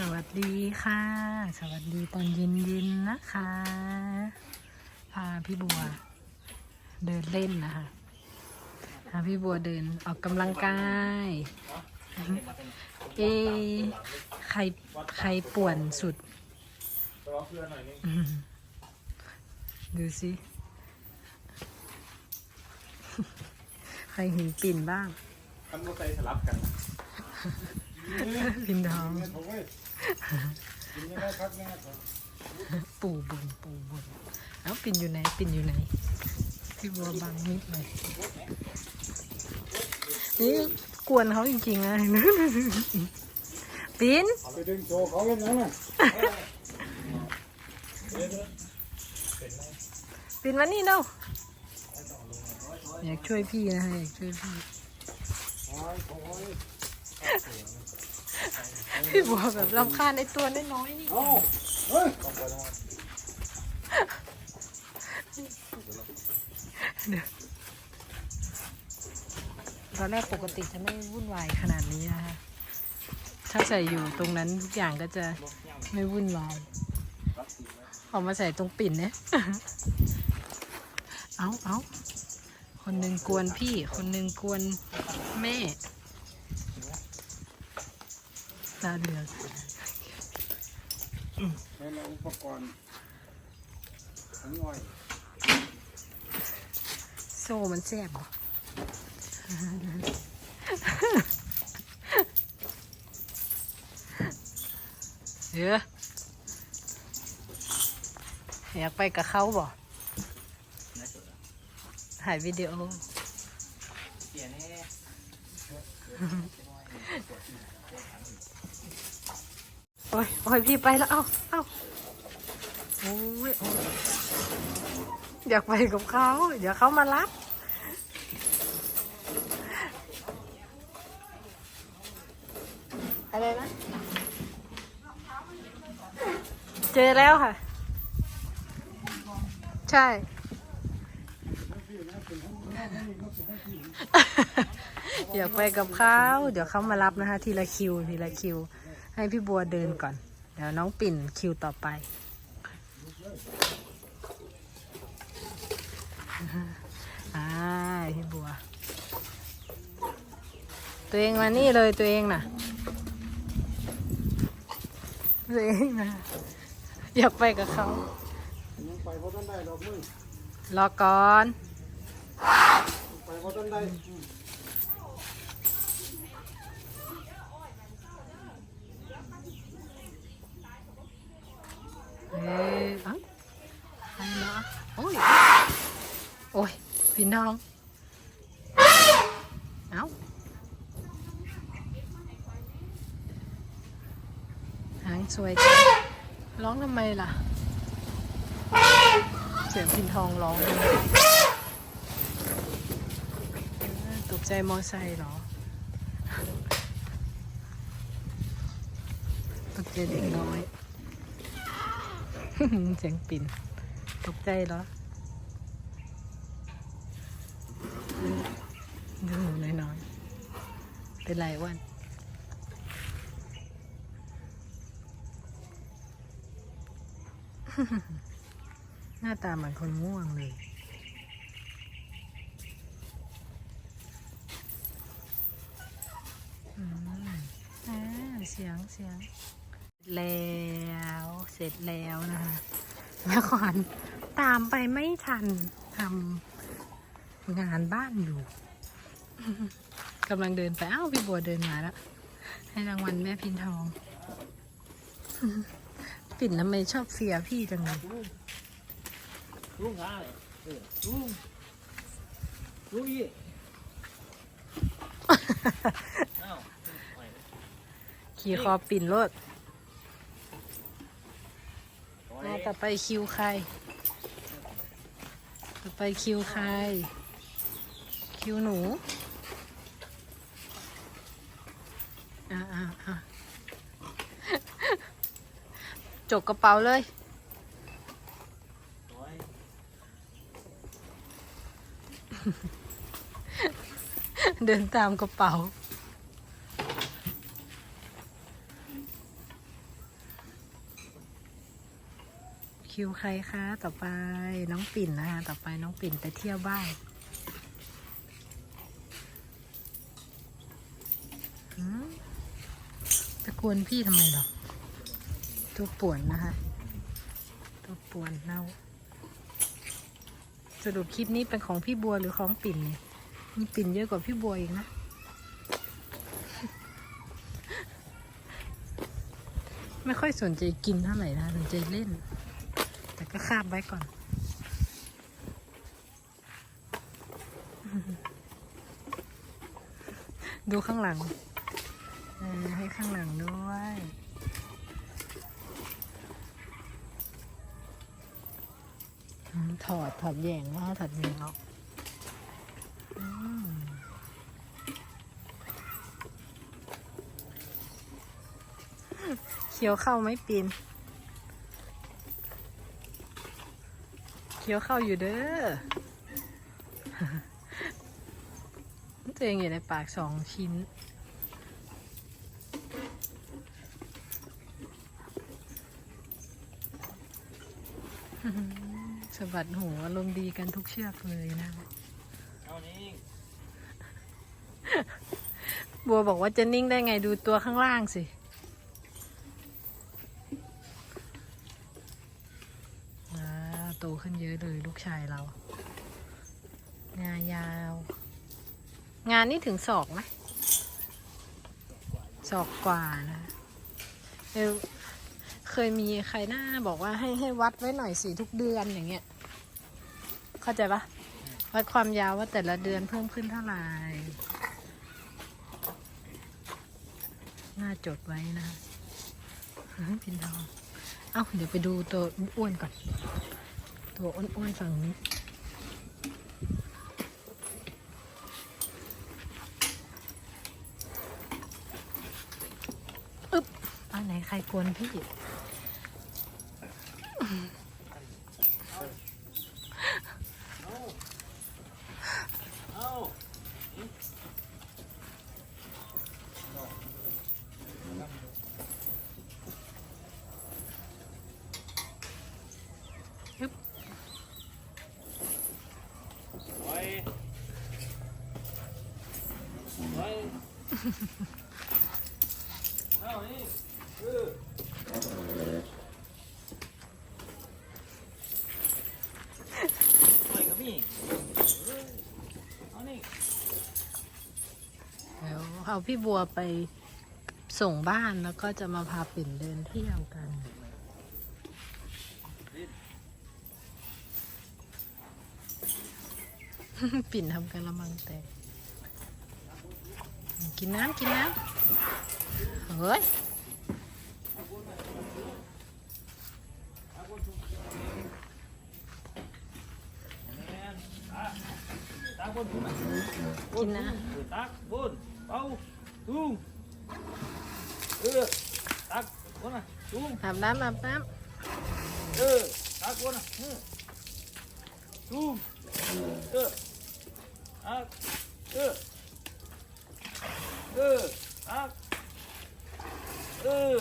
สวัสดีค่ะ สวัสดีตอนเย็นๆนนะคะ พาพี่บัว เดินเล่นนะคะพาพี่บัวเดินออกกำลังกาย เอะใครใครป่วนสุด ดูสิ ใครหิวปิ่นบ้างทำรถไฟสลับกัน พิมพ์ทอง ปู่บุญปู่บุญเอ้าปิ่นอยู่ไหน ปิ่นอยู่ไหน พี่บัวบังนิดหน่อยนี่กวนเขาจริงๆนะปิ่นเอาไปดึงโชว์เขาเล่นนั้นน่ะปิ่นมานี่เนาะอยากช่วยพี่นะอยากช่วยพี่ พี่บัวแบบรำคาญไอตัวน้อยๆนี่เอาเฮ้ยตอนแรกปกติจะไม่วุ่นวายขนาดนี้นะคะถ้าใส่อยู่ตรงนั้นทุกอย่างก็จะไม่วุ่นวายเออกมาใส่ตรงปิ่นเนี่ย เอาเอาคนหนึ่งกวนพี่ คนหนึ่งกวนแม่าเหลือกแม่เราอุปกรณ์อันนี้อ้อยโซ่มันแซ่บเยอะอยากไปกับเขาบ่ถ่ายวิดีโอเขียนให้ โอ้ยโอ้ยพี่ไปแล้ว เอ้าเอ้าโอ้ยโอ้ยอยากไปกับเขา เดี๋ยวเขามารับ อะไรนะ เจอแล้วค่ะ ใช่ อยากไปกับเขา เดี๋ยวเขามารับนะคะ ทีละคิว ทีละคิว ให้พี่บัวเดินก่อน เดี๋ยวน้องปิ่นคิวต่อไป อ่าพี่บัว ตัวเองมานี่เลยตัวเองน่ะ ตัวเองนะอยากไปกับเขาไปเพราะต้นได้ดอกมึงรอก่อน ไปเพราะต้นได้อ้ย โอ้ยพี่น้อง เอ้าหางสวยจังร้องทำไม ล่ะเสียงพินทองร้องทำไมตกใจมอไซค์เหรอตกใจ เสียงปิ่นตกใจเหรอดูน้อยๆ เป็นไรวันหน้าตาเหมือนคนง่วงเลยอืมอ่าเสียงเสียง แล้วเสร็จแล้วนะคะแม่ขวัญตามไปไม่ทันทำงานบ้านอยู่กำลังเดินไปอ้าวพี่บัวเดินมาแล้ว ให้รางวัลแม่พินทอง ปิ่นทำไมชอบเฟียพี่จังเลยลุงหาเลยเออลุงลุงยี่อ้ขี่คอปิ่นรถ อ่าต่อไปคิวใคร ต่อไปคิวใคร คิวหนูอ่าอ่าอ่าจกกระเป๋าเลยเดินตามกระเป๋า คิวใครคะ ต่อไปน้องปิ่นนะคะ ต่อไปน้องปิ่นไปเที่ยวบ้านตะกวนพี่ทำไมหรอตัวป่วนนะคะ ตัวป่วนเน่าสรุปคลิปนี้เป็นของพี่บัวหรือของปิ่นเนี่ยมันปิ่นเยอะกว่าพี่บัวอีกนะไม่ค่อยสนใจกินเท่าไหร่นะสนใจเล่น ก็คาบไว้ก่อน ดูข้างหลังให้ข้างหลังด้วยถอดถอดแยงแล้วถอดแยงออกเคี้ยวเข้าไหมปีน คี้ยวเข้าอยู่เด้อตัวเองอยู่ในปากสองชิ้นสะบัดหูอารมณ์ดีกันทุกเชือกเลยนะ บัวบอกว่าจะนิ่งได้ไงดูตัวข้างล่างสิ ว้าว โตขึ้นเยอะเลยลูกชายเรา งายาว งานนี่ถึงศอกไหมศอกกว่านะเออเคยมีใครหน้าบอกว่าให้ให้วัดไว้หน่อยสิทุกเดือนอย่างเงี้ย เข้าใจปะวัดความยาวว่าแต่ละเดือนเพิ่มขึ้นเท่าไหร่น่าจดไว้นะพินทอง เอ้า เดี๋ยวไปดูตัวอ้วนก่อน ตัวอ้วนๆฝั่งนี้อึ๊บอันไหนใครกวนพี่ เอาไว้ ไว้เอานี่เออไว้กับพี่เอานี่เดี๋ยวเอาพี่บัวไปส่งบ้านแล้วก็จะมาพาปิ่นเดินเที่ยวกันปิ่นทำกันละมังแต่กิ กินน้ำกินน้ำเฮ้ยกบนนนะตักบนเอาทุ่งเออตักบนน่ะทุ่งอาบน้ำอาบน้ำเออตักบนน่ะเออทุ่งเออตักเออ เออตักเออ